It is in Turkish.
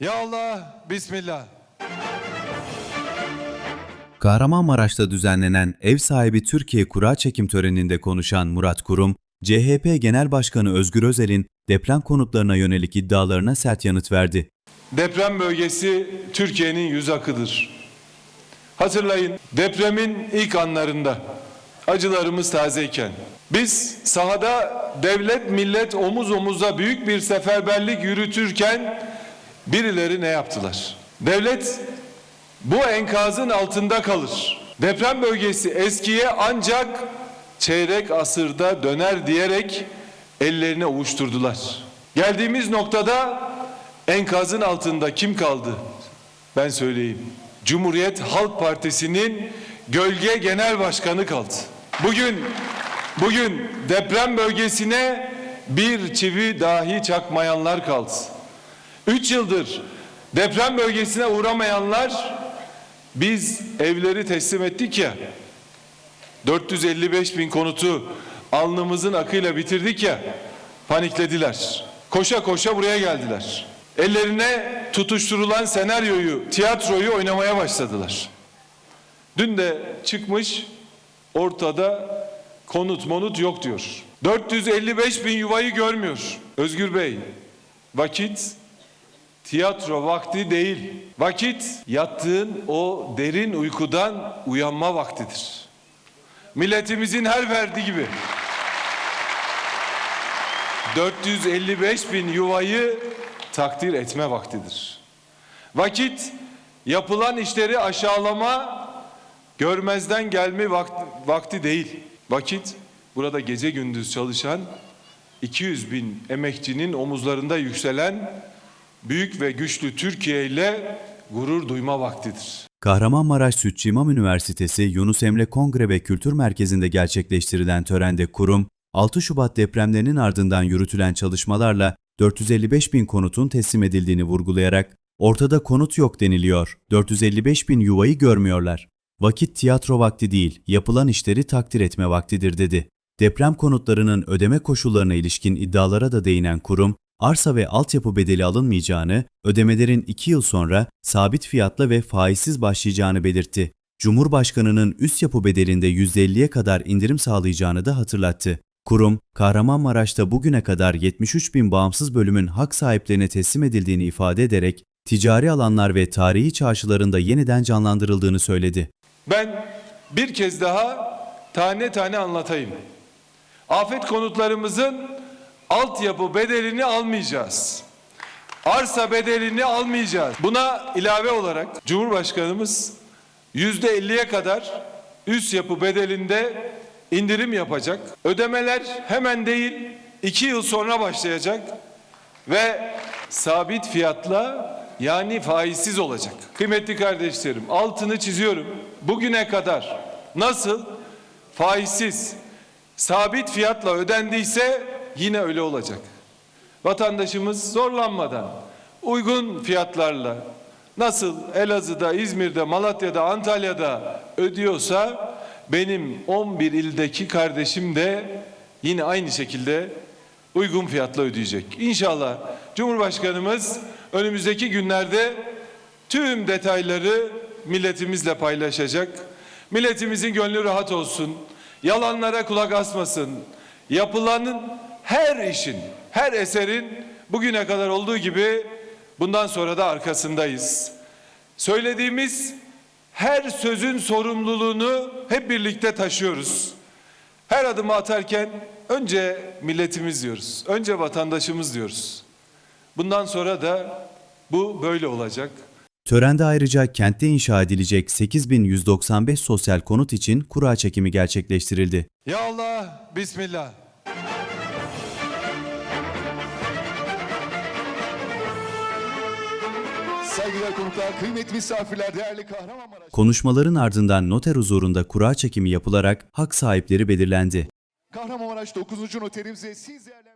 Ya Allah, Bismillah. Kahramanmaraş'ta düzenlenen ev sahibi Türkiye kura çekim töreninde konuşan Murat Kurum, CHP Genel Başkanı Özgür Özel'in deprem konutlarına yönelik iddialarına sert yanıt verdi. Deprem bölgesi Türkiye'nin yüz akıdır. Hatırlayın depremin ilk anlarında acılarımız tazeyken biz sahada devlet millet omuz omuza büyük bir seferberlik yürütürken birileri ne yaptılar? Devlet bu enkazın altında kalır. Deprem bölgesi eskiye ancak çeyrek asırda döner diyerek ellerini ovuşturdular. Geldiğimiz noktada enkazın altında kim kaldı? Ben söyleyeyim. Cumhuriyet Halk Partisi'nin gölge genel başkanı kaldı. Bugün bugün deprem bölgesine bir çivi dahi çakmayanlar kaldı. Üç yıldır deprem bölgesine uğramayanlar biz evleri teslim ettik ya 455 bin konutu alnımızın akıyla bitirdik ya paniklediler. Koşa koşa buraya geldiler. Ellerine tutuşturulan senaryoyu, tiyatroyu oynamaya başladılar. Dün de çıkmış ortada konut monut yok diyor. 455 bin yuvayı görmüyor. Özgür Bey vakit tiyatro vakti değil. Vakit yattığın o derin uykudan uyanma vaktidir. Milletimizin her verdiği gibi 455 bin yuvayı takdir etme vaktidir. Vakit yapılan işleri aşağılama, görmezden gelme vakti, vakti değil. Vakit burada gece gündüz çalışan 200 bin emekçinin omuzlarında yükselen büyük ve güçlü Türkiye ile gurur duyma vaktidir. Kahramanmaraş Sütçü İmam Üniversitesi Yunus Emre Kongre ve Kültür Merkezi'nde gerçekleştirilen törende kurum, 6 Şubat depremlerinin ardından yürütülen çalışmalarla 455 bin konutun teslim edildiğini vurgulayarak, ortada konut yok deniliyor, 455 bin yuvayı görmüyorlar. Vakit tiyatro vakti değil, yapılan işleri takdir etme vaktidir dedi. Deprem konutlarının ödeme koşullarına ilişkin iddialara da değinen kurum, arsa ve altyapı bedeli alınmayacağını, ödemelerin 2 yıl sonra sabit fiyatla ve faizsiz başlayacağını belirtti. Cumhurbaşkanının üst yapı bedelinde %50'ye kadar indirim sağlayacağını da hatırlattı. Kurum, Kahramanmaraş'ta bugüne kadar 73 bin bağımsız bölümün hak sahiplerine teslim edildiğini ifade ederek, ticari alanlar ve tarihi çarşılarında yeniden canlandırıldığını söyledi. Ben bir kez daha tane tane anlatayım. Afet konutlarımızın altyapı bedelini almayacağız. Arsa bedelini almayacağız. Buna ilave olarak Cumhurbaşkanımız yüzde elliye kadar üst yapı bedelinde indirim yapacak. Ödemeler hemen değil iki yıl sonra başlayacak ve sabit fiyatla yani faizsiz olacak. Kıymetli kardeşlerim altını çiziyorum. Bugüne kadar nasıl faizsiz sabit fiyatla ödendiyse yine öyle olacak. Vatandaşımız zorlanmadan uygun fiyatlarla nasıl Elazığ'da, İzmir'de, Malatya'da, Antalya'da ödüyorsa benim 11 ildeki kardeşim de yine aynı şekilde uygun fiyatla ödeyecek. İnşallah Cumhurbaşkanımız önümüzdeki günlerde tüm detayları milletimizle paylaşacak. Milletimizin gönlü rahat olsun. Yalanlara kulak asmasın. Yapılanın her işin, her eserin bugüne kadar olduğu gibi bundan sonra da arkasındayız. Söylediğimiz her sözün sorumluluğunu hep birlikte taşıyoruz. Her adımı atarken önce milletimiz diyoruz. Önce vatandaşımız diyoruz. Bundan sonra da bu böyle olacak. Törende ayrıca kentte inşa edilecek 8195 sosyal konut için kura çekimi gerçekleştirildi. Ya Allah, Bismillah. Saygıdeğer konuklar, kıymetli misafirler, değerli Kahramanmaraş. Konuşmaların ardından noter huzurunda kura çekimi yapılarak hak sahipleri belirlendi. Kahramanmaraş 9. noterimize siz değerli